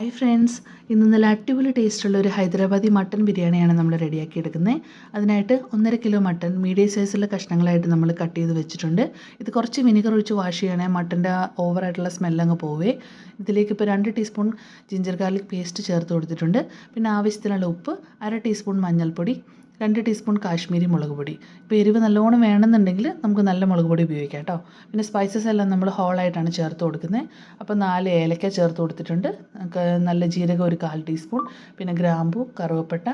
Hi friends ഇന്ന് നല്ല അടിപൊളി ടേസ്റ്റുള്ള ഒരു ഹൈദരാബാദി മട്ടൻ ബിരിയാണിയാണ് നമ്മൾ റെഡിയാക്കി എടുക്കുന്നത്. അതിനായിട്ട് ഒന്നര കിലോ മട്ടൻ മീഡിയം സൈസുള്ള കഷ്ണങ്ങളായിട്ട് നമ്മൾ കട്ട് ചെയ്ത് വെച്ചിട്ടുണ്ട്. ഇത് കുറച്ച് വിനിഗർ ഒഴിച്ച് വാഷ് ചെയ്യണേ മട്ടന്റെ ഓവറായിട്ടുള്ള സ്മെല്ലങ്ങ് പോവേ. ഇതിലേക്ക് ഇപ്പോൾ രണ്ട് ടീസ്പൂൺ ജിഞ്ചർ ഗാർലിക് പേസ്റ്റ് ചേർത്ത് കൊടുത്തിട്ടുണ്ട്. പിന്നെ ആവശ്യത്തിനുള്ള ഉപ്പ് അര ടീസ്പൂൺ മഞ്ഞൾപ്പൊടി രണ്ട് ടീസ്പൂൺ കാശ്മീരി മുളക് പൊടി. ഇപ്പോൾ എരിവ് നല്ലോണം വേണമെന്നുണ്ടെങ്കിൽ നമുക്ക് നല്ല മുളക് പൊടി ഉപയോഗിക്കാം കേട്ടോ. പിന്നെ സ്പൈസസ് എല്ലാം നമ്മൾ ഹോളായിട്ടാണ് ചേർത്ത് കൊടുക്കുന്നത്. അപ്പോൾ നാല് ഏലക്ക ചേർത്ത് കൊടുത്തിട്ടുണ്ട്. നല്ല ജീരകം ഒരു കാൽ ടീസ്പൂൺ പിന്നെ ഗ്രാമ്പു കറുവപ്പട്ട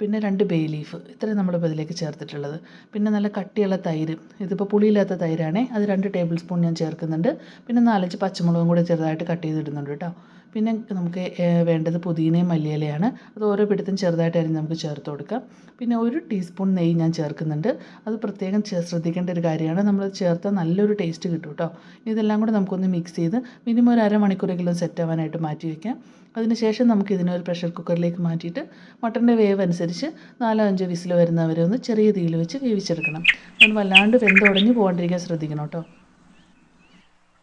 പിന്നെ രണ്ട് ബേ ലീഫ് ഇത്രയും നമ്മളിപ്പോൾ ഇതിലേക്ക് ചേർത്തിട്ടുള്ളത്. പിന്നെ നല്ല കട്ടിയുള്ള തൈര്. ഇതിപ്പോൾ പുളിയില്ലാത്ത തൈരാണേ. അത് രണ്ട് ടേബിൾ സ്പൂൺ ഞാൻ ചേർക്കുന്നുണ്ട്. പിന്നെ നാലഞ്ച് പച്ചമുളകും കൂടി ചെറുതായിട്ട് കട്ട് ചെയ്തിടുന്നുണ്ട് കേട്ടോ. പിന്നെ നമുക്ക് വേണ്ടത് പുതിനയും മല്ലിയിലയാണ്. അത് ഓരോ പിടുത്തും ചെറുതായിട്ട് അരിഞ്ഞ് നമുക്ക് ചേർത്ത് കൊടുക്കാം. പിന്നെ ഒരു ടീസ്പൂൺ നെയ്യ് ഞാൻ ചേർക്കുന്നുണ്ട്. അത് പ്രത്യേകം ശ്രദ്ധിക്കേണ്ട ഒരു കാര്യമാണ്. നമ്മൾ ചേർത്താൽ നല്ലൊരു ടേസ്റ്റ് കിട്ടും കേട്ടോ. ഇതെല്ലാം കൂടെ നമുക്കൊന്ന് മിക്സ് ചെയ്ത് മിനിമം ഒരു അരമണിക്കൂറെങ്കിലും സെറ്റ് ആവാനായിട്ട് മാറ്റി വയ്ക്കാം അതിനുശേഷം നമുക്ക് ഇതിനെ ഒരു പ്രഷർ കുക്കറിലേക്ക് മാറ്റിയിട്ട് മട്ടന്റെ വേവ് അനുസരിച്ച് നാലോ അഞ്ചോ വിസിൽ വരുന്നവരെ ഒന്ന് ചെറിയ തീയിൽ വെച്ച് വേവിച്ചെടുക്കണം. അതിന് വല്ലാണ്ട് വെന്തുടഞ്ഞ് പോകാണ്ടിരിക്കാൻ ശ്രദ്ധിക്കണം കേട്ടോ.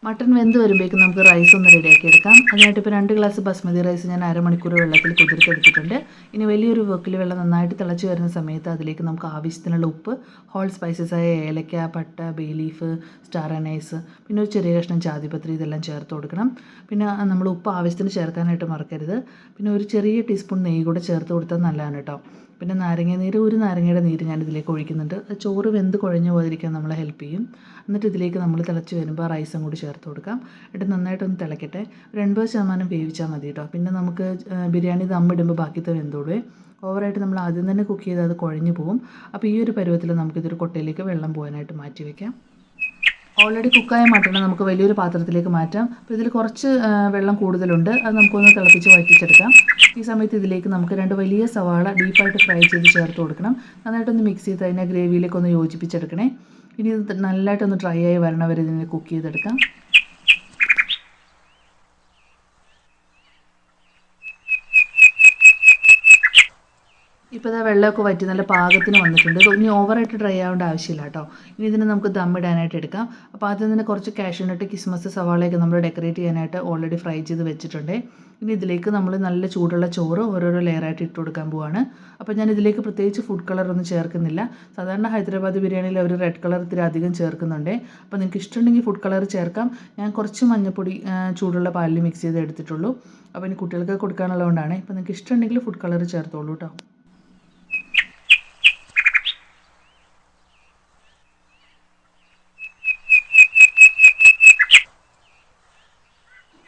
മട്ടൺ വെന്ത് വരുമ്പോഴേക്കും നമുക്ക് റൈസ് ഒന്ന് റെഡിയാക്കി എടുക്കാം. അതിനായിട്ട് ഇപ്പോൾ രണ്ട് ഗ്ലാസ് ബസ്മതി റൈസ് ഞാൻ അരമണിക്കൂർ വെള്ളത്തിൽ കുതിർത്തെടുത്തിട്ടുണ്ട്. ഇനി വലിയൊരു വക്കിൽ വെള്ളം നന്നായിട്ട് തിളച്ച് വരുന്ന സമയത്ത് അതിലേക്ക് നമുക്ക് ആവശ്യത്തിനുള്ള ഉപ്പ് ഹോൾ സ്പൈസസ് ആയ ഏലക്ക പട്ട ബേ ലീഫ് സ്റ്റാർ അനൈസ് പിന്നെ ഒരു ചെറിയ കഷ്ണം ജാതിപത്രി ഇതെല്ലാം ചേർത്ത് കൊടുക്കണം. പിന്നെ നമ്മൾ ഉപ്പ് ആവശ്യത്തിന് ചേർക്കാനായിട്ട് മറക്കരുത്. പിന്നെ ഒരു ചെറിയ ടീസ്പൂൺ നെയ്യ് കൂടെ ചേർത്ത് കൊടുത്താൽ നല്ലതാണ് കേട്ടോ. പിന്നെ നാരങ്ങ നീര് ഒരു നാരങ്ങയുടെ നീര് ഞാൻ ഇതിലേക്ക് ഒഴിക്കുന്നുണ്ട്. ചോറ് വെന്ത് കുഴഞ്ഞു പോകാതിരിക്കാൻ നമ്മളെ ഹെൽപ്പ് ചെയ്യും. എന്നിട്ട് ഇതിലേക്ക് നമ്മൾ തിളച്ച് വരുമ്പോൾ റൈസും കൂടി ചേർത്ത് കൊടുക്കാം. എന്നിട്ട് നന്നായിട്ടൊന്ന് തിളക്കട്ടെ. ഒരു എൺപത് ശതമാനം വേവിച്ചാൽ മതി കേട്ടോ. പിന്നെ നമുക്ക് ബിരിയാണി ദമ്മിടുമ്പോൾ ബാക്കിത്തെ വെന്തോടുവേ ഓവറായിട്ട് നമ്മൾ ആദ്യം തന്നെ കുക്ക് ചെയ്താൽ അത് കുഴഞ്ഞു പോകും അപ്പോൾ ഈ ഒരു പരുവത്തിൽ നമുക്കിതൊരു കൊട്ടയിലേക്ക് വെള്ളം പോകാനായിട്ട് മാറ്റി വയ്ക്കാം ഓൾറെഡി കുക്കായ മട്ടൺ നമുക്ക് വലിയൊരു പാത്രത്തിലേക്ക് മാറ്റാം. അപ്പോൾ ഇതിൽ കുറച്ച് വെള്ളം കൂടുതലുണ്ട്. അത് നമുക്കൊന്ന് തിളപ്പിച്ച് വറ്റിച്ചെടുക്കാം. ഈ സമയത്ത് ഇതിലേക്ക് നമുക്ക് രണ്ട് വലിയ സവാള ഡീപ്പായിട്ട് ഫ്രൈ ചെയ്ത് ചേർത്ത് കൊടുക്കണം. നന്നായിട്ടൊന്ന് മിക്സ് ചെയ്ത് അതിനെ ഗ്രേവിയിലേക്ക് ഒന്ന് യോജിപ്പിച്ചെടുക്കണേ. ഇനി ഇത് നല്ലതായിട്ടൊന്ന് ഡ്രൈ ആയി വരണവരെ ഇതിനെ കുക്ക് ചെയ്തെടുക്കാം. ഇപ്പോൾ ഇതാ വെള്ളമൊക്കെ വറ്റി നല്ല പാകത്തിന് വന്നിട്ടുണ്ട്. ഇനി ഓവറായിട്ട് ഡ്രൈ ആവേണ്ട ആവശ്യമില്ല കേട്ടോ. ഇനി ഇതിനെ നമുക്ക് ദം ഇടാനായിട്ട് എടുക്കാം. അപ്പോൾ ആദ്യം തന്നെ കുറച്ച് കാഷ്യൂനട്ട് കിസ്മസ് സവാളയൊക്കെ നമ്മൾ ഡെക്കറേറ്റ് ചെയ്യാനായിട്ട് ഓൾറെഡി ഫ്രൈ ചെയ്ത് വെച്ചിട്ടുണ്ട്. ഇനി ഇതിലേക്ക് നമ്മൾ നല്ല ചൂടുള്ള ചോറ് ഓരോരോ ലെയറായിട്ട് ഇട്ട് കൊടുക്കാൻ പോവാണ്. അപ്പോൾ ഞാൻ ഇതിലേക്ക് പ്രത്യേകിച്ച് ഫുഡ് കളർ ഒന്നും ചേർക്കുന്നില്ല. സാധാരണ ഹൈദരാബാദ് ബിരിയാണിയിൽ അവർ റെഡ് കളർ ഇത്തിരി അധികം ചേർക്കുന്നുണ്ട്. അപ്പോൾ നിങ്ങൾക്ക് ഇഷ്ടമുണ്ടെങ്കിൽ ഫുഡ് കളർ ചേർക്കാം. ഞാൻ കുറച്ച് മഞ്ഞൾപ്പൊടി ചൂടുള്ള പാലിൽ മിക്സ് ചെയ്ത് എടുത്തിട്ടുള്ളൂ. അപ്പോൾ ഇനി കുട്ടികൾക്ക് കൊടുക്കാനുള്ളതുകൊണ്ടാണ്. ഇപ്പോൾ നിങ്ങൾക്ക് ഇഷ്ടമുണ്ടെങ്കിൽ ഫുഡ് കളർ ചേർത്തോളൂ കേട്ടോ.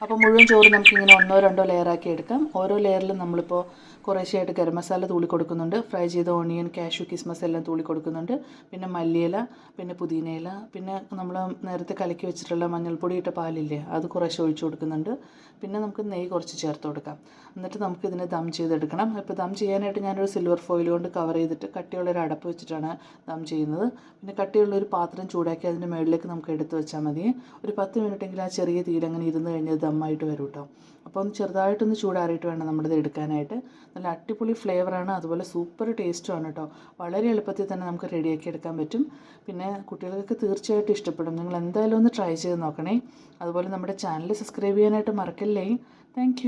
അപ്പോൾ മുഴുവൻ ചോറ് നമുക്കിങ്ങനെ ഒന്നോ രണ്ടോ ലെയറാക്കി എടുക്കാം. ഓരോ ലെയറിലും നമ്മളിപ്പോൾ കുറേശ്ശെയായിട്ട് ഗരം മസാല തൂളി കൊടുക്കുന്നുണ്ട്. ഫ്രൈ ചെയ്ത ഓണിയൻ കാഷ്യൂ കിസ്മസ് എല്ലാം തൂളി കൊടുക്കുന്നുണ്ട്. പിന്നെ മല്ലിയില പിന്നെ പുതിനയില പിന്നെ നമ്മൾ നേരത്തെ കലക്കി വെച്ചിട്ടുള്ള മഞ്ഞൾപ്പൊടി ഇട്ട പാലില്ലേ അത് കുറേശ്ശെ ഒഴിച്ചു കൊടുക്കുന്നുണ്ട്. പിന്നെ നമുക്ക് നെയ്യ് കുറച്ച് ചേർത്ത് കൊടുക്കാം. എന്നിട്ട് നമുക്ക് ഇതിനെ ദം ചെയ്തെടുക്കണം. ഇപ്പോൾ ദം ചെയ്യാനായിട്ട് ഞാനൊരു സിൽവർ ഫോയിൽ കൊണ്ട് കവർ ചെയ്തിട്ട് കട്ടിയുള്ള ഒരു അടപ്പ് വെച്ചിട്ടാണ് ദം ചെയ്യുന്നത്. പിന്നെ കട്ടിയുള്ള ഒരു പാത്രം ചൂടാക്കി അതിന്റെ മുകളിലേക്ക് നമുക്ക് എടുത്ത് വെച്ചാൽ മതി. ഒരു പത്ത് മിനിറ്റെങ്കിലും ആ ചെറിയ തീയിൽ അങ്ങനെ ഇരുന്ന് കഴിഞ്ഞാൽ ദമ്മായിട്ട് വരും കേട്ടോ അപ്പം ചെറുതായിട്ടൊന്ന് ചൂടാറിയിട്ട് വേണം നമ്മളിത് എടുക്കാനായിട്ട്. നല്ല അടിപൊളി ഫ്ലേവറാണ് അതുപോലെ സൂപ്പർ ടേസ്റ്റുമാണ് കേട്ടോ. വളരെ എളുപ്പത്തിൽ തന്നെ നമുക്ക് റെഡിയാക്കി എടുക്കാൻ പറ്റും. പിന്നെ കുട്ടികൾക്ക് തീർച്ചയായിട്ടും ഇഷ്ടപ്പെടും. നിങ്ങൾ എന്തായാലും ഒന്ന് ട്രൈ ചെയ്ത് നോക്കണേ. അതുപോലെ നമ്മുടെ ചാനൽ സബ്സ്ക്രൈബ് ചെയ്യാനായിട്ട് മറക്കല്ലേ. താങ്ക്